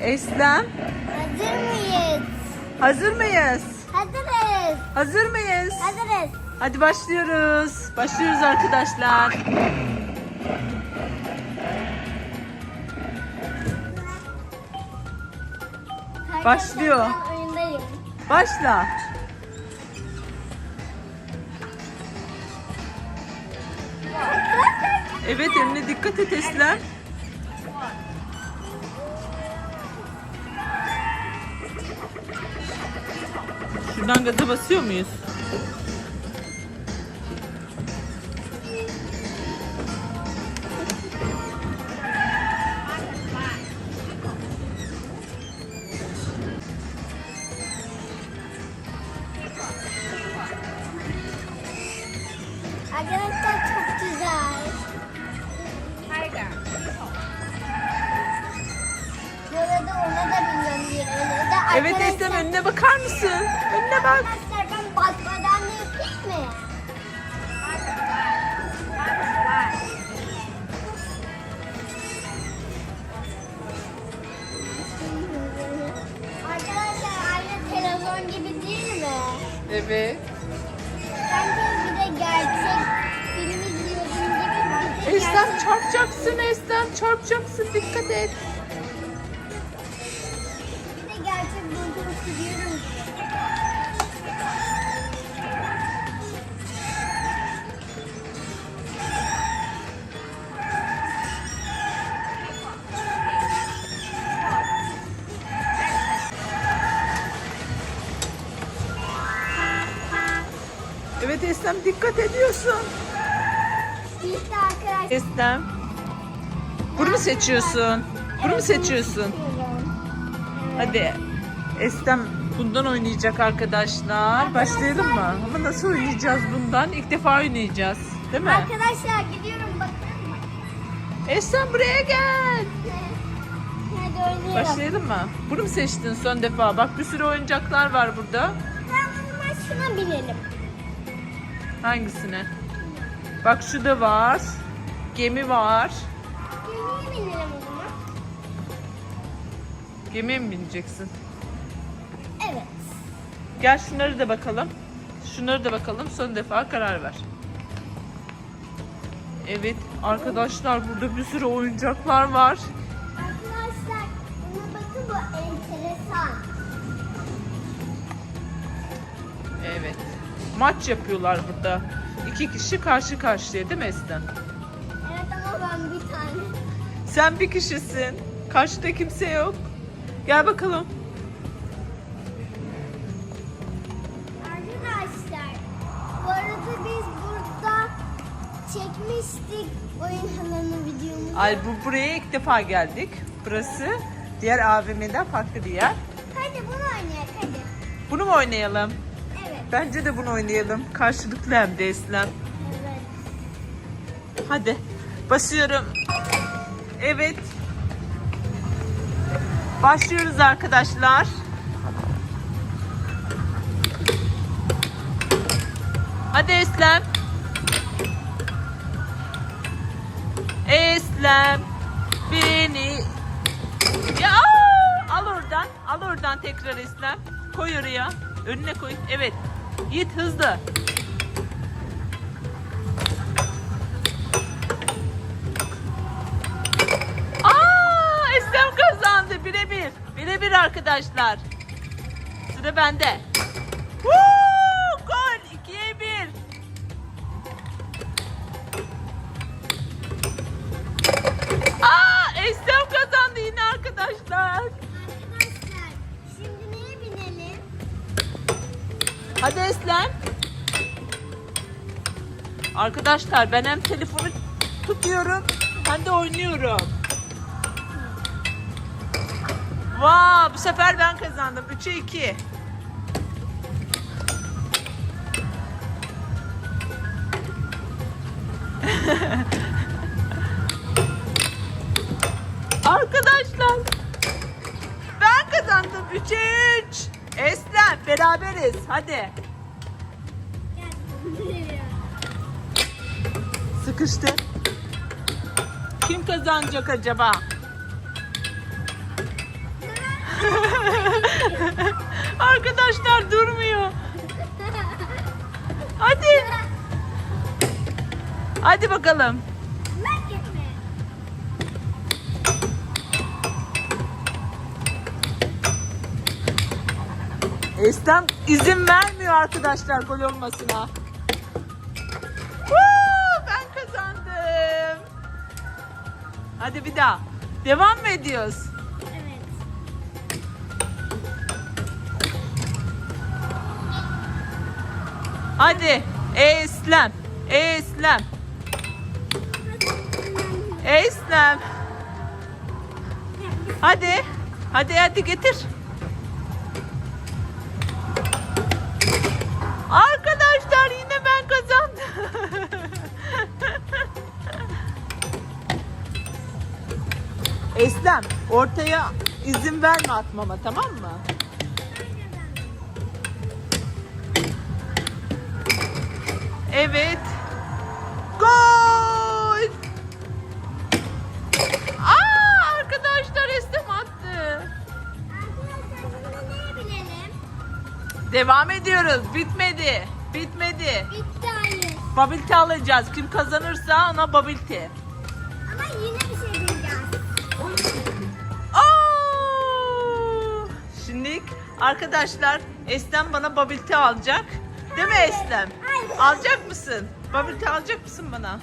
Eslem. Hazır mıyız? Hazır mıyız? Hazırız. Hazır mıyız? Hazırız. Hadi başlıyoruz. Başlıyoruz arkadaşlar. Başlıyor. Başla. Evet Emine dikkat et Eslem. Şuradan gaza basıyor muyuz? Evet Arkadaşlar- Eslem önüne bakar mısın? Önüne bak. Arkadaşlar ben bakmadan da yapayım mı? Arkadaşlar aynı televizyon gibi değil mi? Evet. Bence bir de gerçek film izliyorsun gibi bir de Eslem gerçek... çarpacaksın Eslem çarpacaksın dikkat et. Gerçek bulduğunu sürüyorum gibi. Evet Eslem dikkat ediyorsun. İşte arkadaşlar. Eslem. Bunu mu seçiyorsun? Bunu mu seçiyorsun? Hadi. Eslem bundan oynayacak arkadaşlar. Başlayalım mı? Ama nasıl oynayacağız bundan? İlk defa oynayacağız. Değil mi? Arkadaşlar gidiyorum bakın. Eslem buraya gel. Hadi oynayalım. Başlayalım mı? Bunu mu seçtin son defa? Bak bir sürü oyuncaklar var burada. O zaman şuna binelim. Hangisine? Bak şu da var. Gemi var. Gemiye binelim o zaman. Gemiye mi bineceksin? Evet. Gel şunları da bakalım. Şunları da bakalım. Son defa karar ver. Evet arkadaşlar burada bir sürü oyuncaklar var. Arkadaşlar buna bakın bu enteresan. Evet. Maç yapıyorlar burada. İki kişi karşı karşıya değil mi Eslem? Evet ama ben bir tane. Sen bir kişisin. Karşıda kimse yok. Gel bakalım. Arkadaşlar bu arada biz burada çekmiştik oyun alanı videomuzu. Ay bu buraya ilk defa geldik. Burası diğer AVM'den farklı bir yer. Hadi bunu oynayalım hadi. Bunu mu oynayalım? Evet. Bence de bunu oynayalım. Karşılıklı hem de Eslem. Evet. Hadi. Basıyorum. Evet. Başlıyoruz arkadaşlar. Hadi Eslem. Eslem. Beni. Ya al oradan. Al oradan tekrar Eslem. Koy oraya. Önüne koy. Evet. Yiğit hızlı. Arkadaşlar. Sıra bende. Woo! Gol. 2'ye 1. Aa, Eslem kazandı yine arkadaşlar. Arkadaşlar şimdi neye binelim? Hadi Eslem. Arkadaşlar ben hem telefonu tutuyorum hem de oynuyorum. Vaa bu sefer ben kazandım. 3'e 2. Arkadaşlar ben kazandım. 3'e 3. Eslem beraberiz. Hadi. Sıkıştı. Kim kazanacak acaba? Arkadaşlar durmuyor. Hadi. Hadi bakalım. Eslem izin vermiyor arkadaşlar gol olmasına. Woo, ben kazandım. Hadi bir daha. Devam mı ediyoruz? Hadi. Eslem. Eslem. Eslem. Hadi. Hadi hadi getir. Arkadaşlar yine ben kazandım. Eslem ortaya izin verme atmama tamam mı? Evet. Gol! Aa, arkadaşlar Eslem attı. Arkadaşlar bunu neye bilelim? Devam ediyoruz. Bitmedi. Bitmedi. Bitti hayır. Bubble alacağız. Kim kazanırsa ona bubble Ama yine bir şey bileceğiz. Oo! Şimdi arkadaşlar Eslem bana bubble tea alacak. Değil mi Eslem? Alacak mısın? Bubble alacak mısın bana?